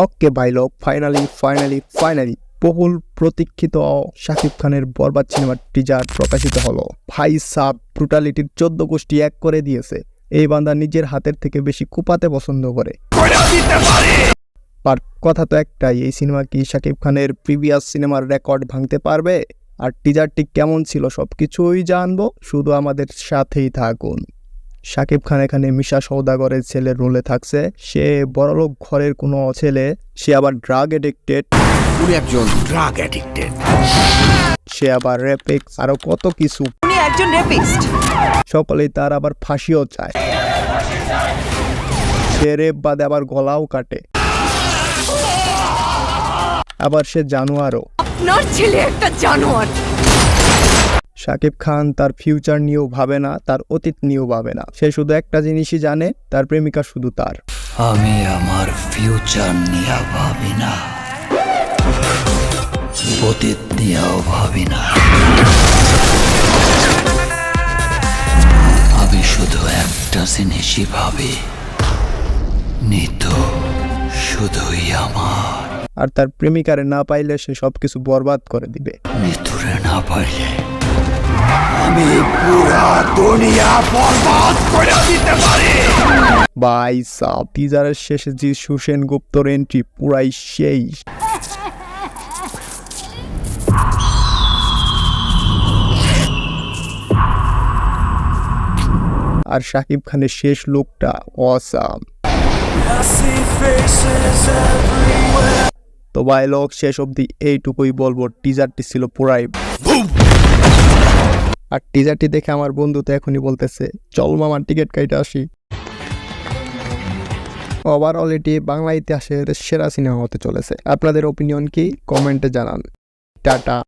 ওকে ভাই লোক finally finally finally বহুল প্রতীক্ষিত শাকিব খানের বরবাদ সিনেমার টিজার প্রকাশিত হলো। ভাই সাব ব্রুটালিটির চোদ্দ গোষ্ঠী এক করে দিয়েছে। এই বান্দা নিজের হাতের থেকে বেশি কুপাতে পছন্দ করে। আর কথা তো একটাই, এই সিনেমা কি শাকিব খানের প্রিভিয়াস সিনেমার রেকর্ড ভাঙতে পারবে? আর টিজারটি কেমন ছিল সব কিছুই জানব, শুধু আমাদের সাথেই থাকুন। শাকিব খান এখানে মিশা সৌদাগরের ছেলের রোলে থাকছে। সে বড়লোক ঘরের কোনো ছেলে সে আবার ড্রাগ এডিক্টেড উনি একজন ড্রাগ অ্যাডিক্টেড সে আবার রেপিক্স আরও কত কিছু। উনি একজন রেপিস্ট সকলেই তার আবার ফাঁসিও চায়। সে রেপ বাদে আবার গলাও কাটে। আবার সে জানোয়ারও। আপনার ছেলে একটা জানোয়ার। শাকিব খান তার ফিউচার নিয়েও ভাবে না, তার অতীত নিয়েও ভাবে না। সে শুধু একটা জিনিসই জানে, তার প্রেমিকা শুধু তার। আমি আমার ফিউচার নিয়ে ভাবি না। অতীত নিয়েও ভাবি না। আমি শুধু একটা জিনিসই ভাবি। নিত শুধুই আমার। আর তার প্রেমিকারে না পাইলে সে সবকিছু বরবাদ করে দিবে। না পাইলে আমি পুরা দুনিয়া বরবাদ করে দিতে পারি। বাই সাব টিজারের শেষে যে সুসেন গুপ্তর এন্ট্রি পুরাই সেই। আর শাকিব খানের শেষ লোকটা অসাম তো লোক শেষ অবধি এইটুকুই বলব টিজারটি ছিল পুরাই আর টিজারটি দেখে আমার বন্ধু তো এখনই বলতেছে চল মামার টিকিট কাইটা আসি। ওভারঅল এটি বাংলা ইতিহাসের সেরা সিনেমা হতে চলেছে। আপনাদের ওপিনিয়ন কি? কমেন্টে জানান। টাটা।